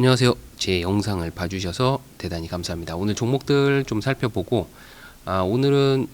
안녕하세요. 제 영상을 봐주셔서 대단히 감사합니다. 오늘 종목들 좀 살펴보고 아, 오늘은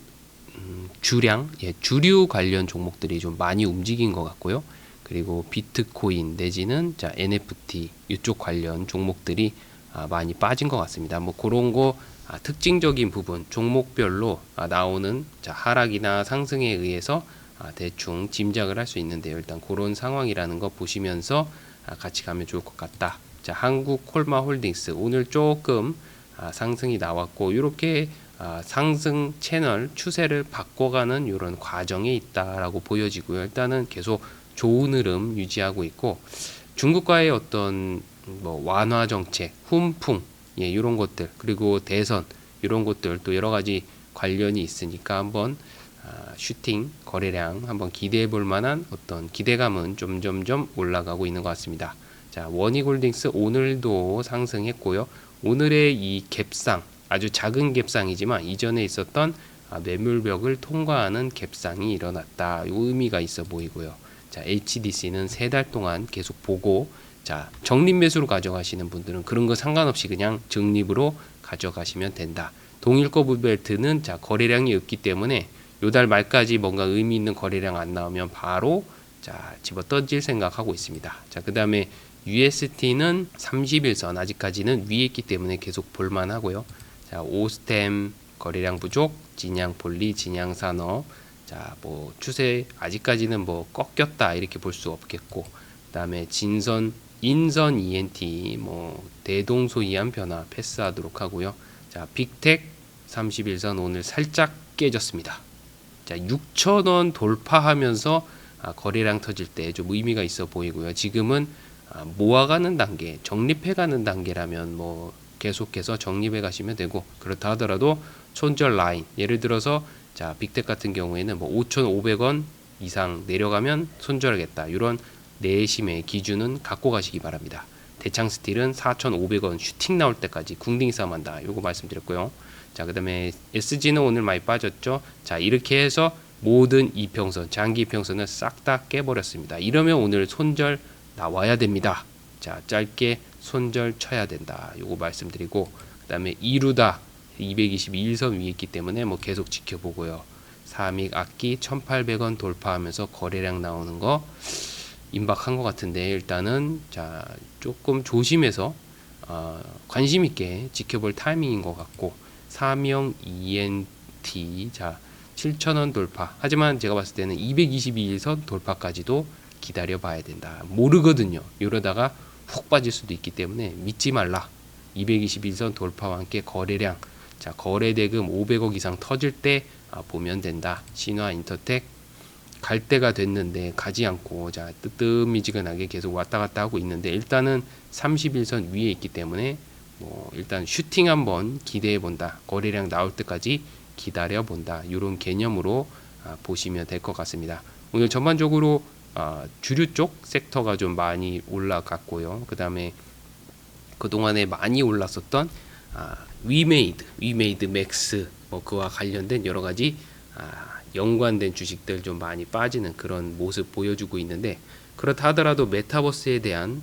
음, 주량, 예, 주류 관련 종목들이 좀 많이 움직인 것 같고요. 그리고 비트코인 내지는 자 NFT 이쪽 관련 종목들이 아, 많이 빠진 것 같습니다. 뭐 그런 거 아, 특징적인 부분 종목별로 아, 나오는 자 하락이나 상승에 의해서 아, 대충 짐작을 할 수 있는데요. 일단 그런 상황이라는 거 보시면서 아, 같이 가면 좋을 것 같다. 자 한국 콜마 홀딩스 오늘 조금 아, 상승이 나왔고 이렇게 아, 상승 채널 추세를 바꿔가는 이런 과정에 있다라고 보여지고요. 일단은 계속 좋은 흐름 유지하고 있고 중국과의 어떤 뭐 완화 정책, 훈풍 예, 이런 것들 그리고 대선 이런 것들 또 여러 가지 관련이 있으니까 한번 아, 슈팅 거래량 한번 기대해 볼 만한 어떤 기대감은 점점점 올라가고 있는 것 같습니다. 자, 원익홀딩스 오늘도 상승했고요. 오늘의 이 갭상 아주 작은 갭상이지만 이전에 있었던 아, 매물벽을 통과하는 갭상이 일어났다. 이 의미가 있어 보이고요. 자, HDC는 세 달 동안 계속 보고 자, 적립 매수로 가져가시는 분들은 그런 거 상관없이 그냥 적립으로 가져가시면 된다. 동일 거부 벨트는 자, 거래량이 없기 때문에 요 달 말까지 뭔가 의미 있는 거래량 안 나오면 바로 자, 집어 던질 생각하고 있습니다. 자, 그다음에 UST는 30일선 아직까지는 위에 있기 때문에 계속 볼만 하고요. 자, 오스템 거래량 부족, 진양 폴리, 진양 산업. 자, 뭐 추세 아직까지는 뭐 꺾였다 이렇게 볼 수 없겠고. 그다음에 진선 인선 ENT 뭐 대동소이한 변화 패스하도록 하고요. 자, 빅텍 31선 오늘 살짝 깨졌습니다. 자, 6,000원 돌파하면서 아, 거래량 터질 때 좀 의미가 있어 보이고요. 지금은 아, 모아가는 단계, 적립해가는 단계라면 뭐 계속해서 적립해 가시면 되고 그렇다 하더라도 손절 라인 예를 들어서 자 빅텍 같은 경우에는 뭐 5,500원 이상 내려가면 손절하겠다 이런 내심의 기준은 갖고 가시기 바랍니다. 대창 스틸은 4,500원 슈팅 나올 때까지 궁딩 싸움한다. 요거 말씀드렸고요. 자 그다음에 SG는 오늘 많이 빠졌죠. 자 이렇게 해서 모든 이평선, 장기 이평선을 싹 다 깨버렸습니다. 이러면 오늘 손절 나와야 됩니다. 자, 짧게 손절 쳐야 된다. 요거 말씀드리고 그다음에 이루다 222일선 위에 있기 때문에 뭐 계속 지켜보고요. 삼익 악기 1,800원 돌파하면서 거래량 나오는 거 임박한 것 같은데 일단은 자 조금 조심해서 어, 관심 있게 지켜볼 타이밍인 것 같고 사명 ENT 자 7,000원 돌파 하지만 제가 봤을 때는 222일선 돌파까지도 기다려 봐야 된다. 모르거든요. 이러다가 훅 빠질 수도 있기 때문에 믿지 말라. 221선 돌파와 함께 거래량 자 거래 대금 500억 이상 터질 때 아, 보면 된다. 신화 인터텍 갈 때가 됐는데 가지 않고 자 뜨뜻미지근하게 계속 왔다 갔다 하고 있는데 일단은 31선 위에 있기 때문에 뭐 일단 슈팅 한번 기대해 본다. 거래량 나올 때까지 기다려 본다. 이런 개념으로 아, 보시면 될 것 같습니다. 오늘 전반적으로 아, 주류 쪽 섹터가 좀 많이 올라갔고요. 그 다음에 그 동안에 많이 올랐었던 아, 위메이드, 위메이드 맥스 뭐 그와 관련된 여러 가지 아, 연관된 주식들 좀 많이 빠지는 그런 모습 보여주고 있는데 그렇다 하더라도 메타버스에 대한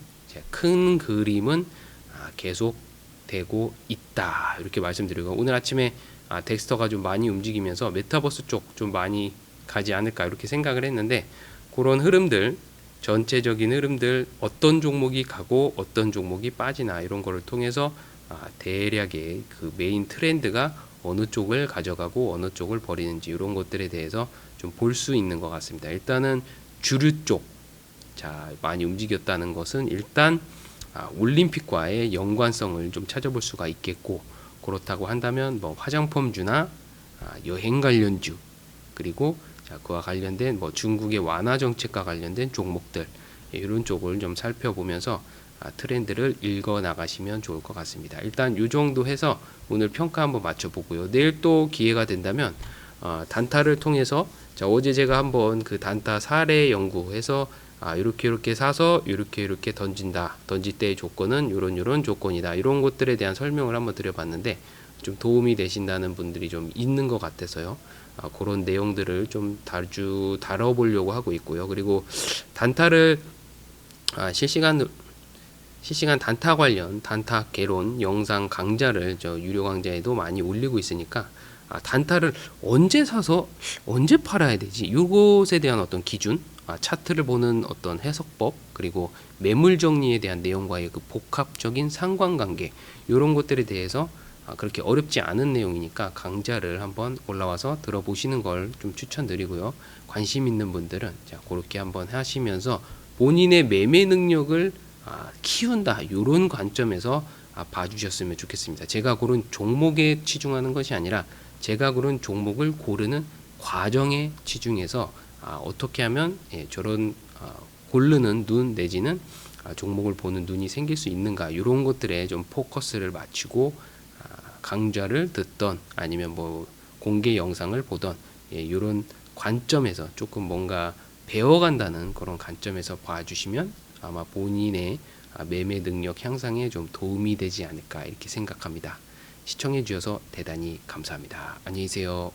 큰 그림은 아, 계속 되고 있다 이렇게 말씀드리고 오늘 아침에 아, 덱스터가 좀 많이 움직이면서 메타버스 쪽 좀 많이 가지 않을까 이렇게 생각을 했는데 그런 흐름들 전체적인 흐름들 어떤 종목이 가고 어떤 종목이 빠지나 이런 거를 통해서 아, 대략의 그 메인 트렌드가 어느 쪽을 가져가고 어느 쪽을 버리는지 이런 것들에 대해서 좀 볼 수 있는 것 같습니다. 일단은 주류 쪽, 자 많이 움직였다는 것은 일단 아, 올림픽과의 연관성을 좀 찾아볼 수가 있겠고 그렇다고 한다면 뭐 화장품주나 아, 여행 관련주 그리고 자, 그와 관련된 뭐 중국의 완화 정책과 관련된 종목들 예, 이런 쪽을 좀 살펴보면서 아, 트렌드를 읽어 나가시면 좋을 것 같습니다. 일단 이 정도 해서 오늘 평가 한번 맞춰보고요. 내일 또 기회가 된다면 어, 단타를 통해서 자, 어제 제가 한번 그 단타 사례 연구해서 아, 이렇게 이렇게 사서 이렇게 이렇게 던진다. 던질 때의 조건은 이런 이런 조건이다. 이런 것들에 대한 설명을 한번 드려봤는데 좀 도움이 되신다는 분들이 좀 있는 것 같아서요. 아, 그런 내용들을 좀 자주 다뤄보려고 하고 있고요. 그리고 단타를 아, 실시간 실시간 단타 관련 단타 개론 영상 강좌를 저 유료 강좌에도 많이 올리고 있으니까 아, 단타를 언제 사서 언제 팔아야 되지? 이것에 대한 어떤 기준, 아, 차트를 보는 어떤 해석법 그리고 매물 정리에 대한 내용과의 그 복합적인 상관관계 이런 것들에 대해서 아, 그렇게 어렵지 않은 내용이니까 강좌를 한번 올라와서 들어보시는 걸 좀 추천드리고요. 관심 있는 분들은 자 그렇게 한번 하시면서 본인의 매매 능력을 아, 키운다 이런 관점에서 아, 봐주셨으면 좋겠습니다. 제가 고른 종목에 치중하는 것이 아니라 제가 고른 종목을 고르는 과정에 치중해서 아, 어떻게 하면 예, 저런 아, 고르는 눈 내지는 아, 종목을 보는 눈이 생길 수 있는가 이런 것들에 좀 포커스를 맞추고 아, 강좌를 듣던 아니면 뭐 공개 영상을 보던 예, 이런 관점에서 조금 뭔가 배워간다는 그런 관점에서 봐주시면 아마 본인의 아, 매매 능력 향상에 좀 도움이 되지 않을까 이렇게 생각합니다. 시청해 주셔서 대단히 감사합니다. 안녕히 계세요.